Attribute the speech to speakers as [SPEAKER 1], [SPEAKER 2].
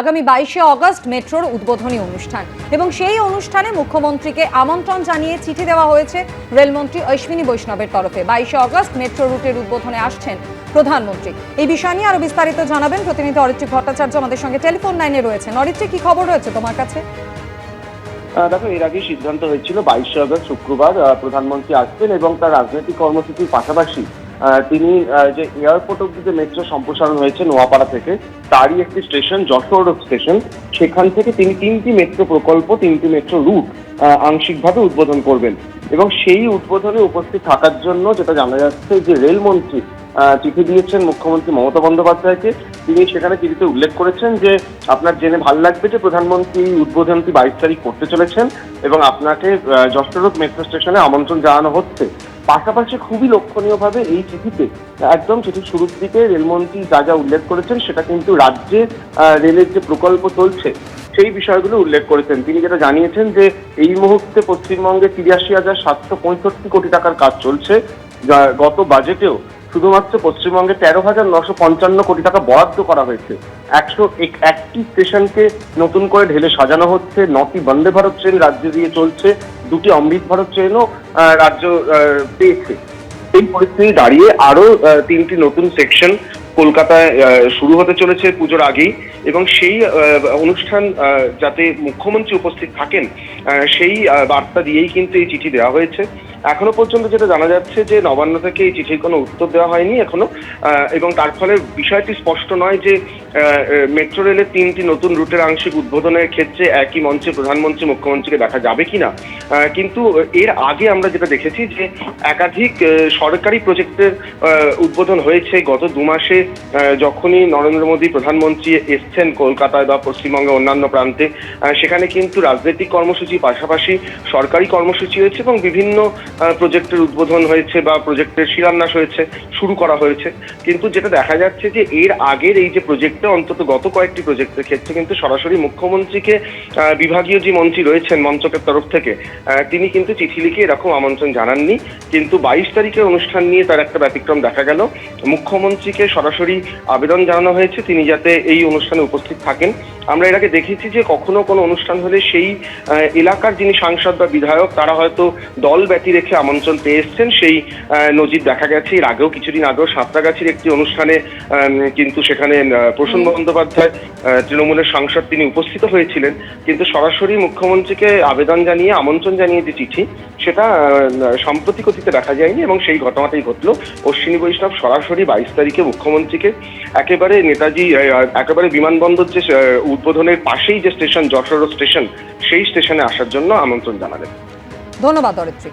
[SPEAKER 1] আগামী বাইশে অগস্ট মেট্রোর উদ্বোধনী অনুষ্ঠান। এবং সেই অনুষ্ঠানে মুখ্যমন্ত্রীকে আমন্ত্রণ জানিয়ে চিঠি দেওয়া হয়েছে রেলমন্ত্রী অশ্বিনী বৈষ্ণবের তরফে। বাইশে অগস্ট মেট্রো রুটের উদ্বোধনে আসছেন প্রধানমন্ত্রী। এই বিষয় নিয়ে আরও বিস্তারিত জানাবেন প্রতিনিধি অরিত্রী ভট্টাচার্য। আমাদের সঙ্গে টেলিফোন লাইনে রয়েছেন। অরিত্রী কি খবর রয়েছে তোমার কাছে?
[SPEAKER 2] দেখো, এর আগে সিদ্ধান্ত হয়েছিল, বাইশে আগস্ট শুক্রবার প্রধানমন্ত্রী আসবেন এবং তার রাজনৈতিক কর্মসূচির পাশাপাশি তিনি যে এয়ারপোর্ট অব্দি যে মেট্রো সম্প্রসারণ হয়েছে নোয়াপাড়া থেকে তারই একটি স্টেশন যশোর রোড স্টেশন সেখান থেকে তিনি তিনটি মেট্রো প্রকল্প তিনটি মেট্রো রুট আংশিকভাবে উদ্বোধন করবেন। এবং সেই উদ্বোধনে উপস্থিত থাকার জন্য যেটা জানা যাচ্ছে যে রেলমন্ত্রী চিঠি দিয়েছেন মুখ্যমন্ত্রী মমতা বন্দ্যোপাধ্যায়কে। তিনি সেখানে চিঠিতে উল্লেখ করেছেন যে আপনার জেনে ভালো লাগবে যে প্রধানমন্ত্রী উদ্বোধনটি বাইশ তারিখ করতে চলেছেন এবং আপনাকে আহ, যশোরোড মেট্রো স্টেশনে আমন্ত্রণ জানানো হচ্ছে। পাশাপাশি খুবই লক্ষণীয়ভাবে এই চিঠিতে, একদম চিঠির শুরুর দিকে রেলমন্ত্রী যা যা উল্লেখ করেছেন, সেটা কিন্তু রাজ্যে রেলের যে প্রকল্প চলছে, সেই বিষয়গুলো উল্লেখ করেছেন। তিনি যেটা জানিয়েছেন যে, এই মুহূর্তে পশ্চিমবঙ্গে তিরাশি হাজার সাতশো পঁয়ষট্টি কোটি টাকার কাজ চলছে, যা গত বাজেটেও শুধুমাত্র পশ্চিমবঙ্গে তেরো হাজার নশো পঞ্চান্ন কোটি টাকা বরাদ্দ করা হয়েছে। একশো এক- একটি স্টেশনকে নতুন করে ঢেলে সাজানো হচ্ছে, নটি বন্দে ভারত ট্রেন রাজ্য দিয়ে চলছে দুটি অমৃত ভারত ট্রেনও রাজ্য পেয়েছে। এই পরিস্থিতি দাঁড়িয়ে আরও তিনটি নতুন সেকশন কলকাতায় শুরু হতে চলেছে পুজোর আগেই এবং সেই অনুষ্ঠান যাতে মুখ্যমন্ত্রী উপস্থিত থাকেন সেই বার্তা দিয়েই কিন্তু এই চিঠি দেওয়া হয়েছে। এখনও পর্যন্ত যেটা জানা যাচ্ছে যে নবান্ন থেকে এই চিঠির কোনো উত্তর দেওয়া হয়নি এখনও এবং তার ফলে বিষয়টি স্পষ্ট নয় যে মেট্রো রেলের তিনটি নতুন রুটের আংশিক উদ্বোধনের ক্ষেত্রে একই মঞ্চে প্রধানমন্ত্রী, মুখ্যমন্ত্রীকে দেখা যাবে কিনা। কিন্তু এর আগে আমরা যেটা দেখেছি যে একাধিক সরকারি প্রজেক্টের উদ্বোধন হয়েছে গত দু মাসে যখনই নরেন্দ্র মোদী প্রধানমন্ত্রী এসছেন কলকাতায় বা পশ্চিমবঙ্গে অন্যান্য প্রান্তে সেখানে কিন্তু রাজনৈতিক কর্মসূচি পাশাপাশি সরকারি কর্মসূচি হয়েছে এবং বিভিন্ন প্রজেক্টের উদ্বোধন হয়েছে বা প্রজেক্টের শিলান্যাস হয়েছে, শুরু করা হয়েছে। কিন্তু যেটা দেখা যাচ্ছে যে এর আগের এই যে প্রজেক্টে অন্তত গত কয়েকটি প্রজেক্টের ক্ষেত্রে কিন্তু সরাসরি মুখ্যমন্ত্রীকে বিভাগীয় যে মন্ত্রী রয়েছেন মন্ত্রকের তরফ থেকে তিনি কিন্তু চিঠি লিখে এরকম আমন্ত্রণ জানাননি। কিন্তু বাইশ তারিখের অনুষ্ঠান নিয়ে তার একটা ব্যতিক্রম দেখা গেল। মুখ্যমন্ত্রীকে সরাসরি আবেদন জানানো হয়েছে, তিনি যাতে এই অনুষ্ঠানে উপস্থিত থাকেন। আমরা এর আগে দেখেছি যে কখনো কোনো অনুষ্ঠান হলে সেই এলাকার যিনি সাংসদ বা বিধায়ক, তারা হয়তো দল ব্যতি রেখে আমন্ত্রণ পেয়ে এসছেন। সেই নজির দেখা গেছে। এর আগেও কিছুদিন আগেও সাঁতরাগাছির একটি অনুষ্ঠানে কিন্তু সেখানে প্রসূন বন্দ্যোপাধ্যায় তৃণমূলের সাংসদ তিনি উপস্থিত হয়েছিলেন। কিন্তু সরাসরি মুখ্যমন্ত্রীকে আবেদন জানিয়ে আমন্ত্রণ জানিয়ে যে চিঠি সেটা সম্প্রতি কথিতে দেখা যায়নি এবং সেই ঘটনাটাই ঘটলো। অশ্বিনী বৈষ্ণব সরাসরি বাইশ তারিখে মুখ্যমন্ত্রীকে একেবারে নেতাজি একেবারে বিমানবন্দর যে উদ্বোধনের পাশেই যে স্টেশন যশোর স্টেশন সেই স্টেশনে আসার জন্য আমন্ত্রণ জানালেন।
[SPEAKER 1] ধন্যবাদ অরিত্রী।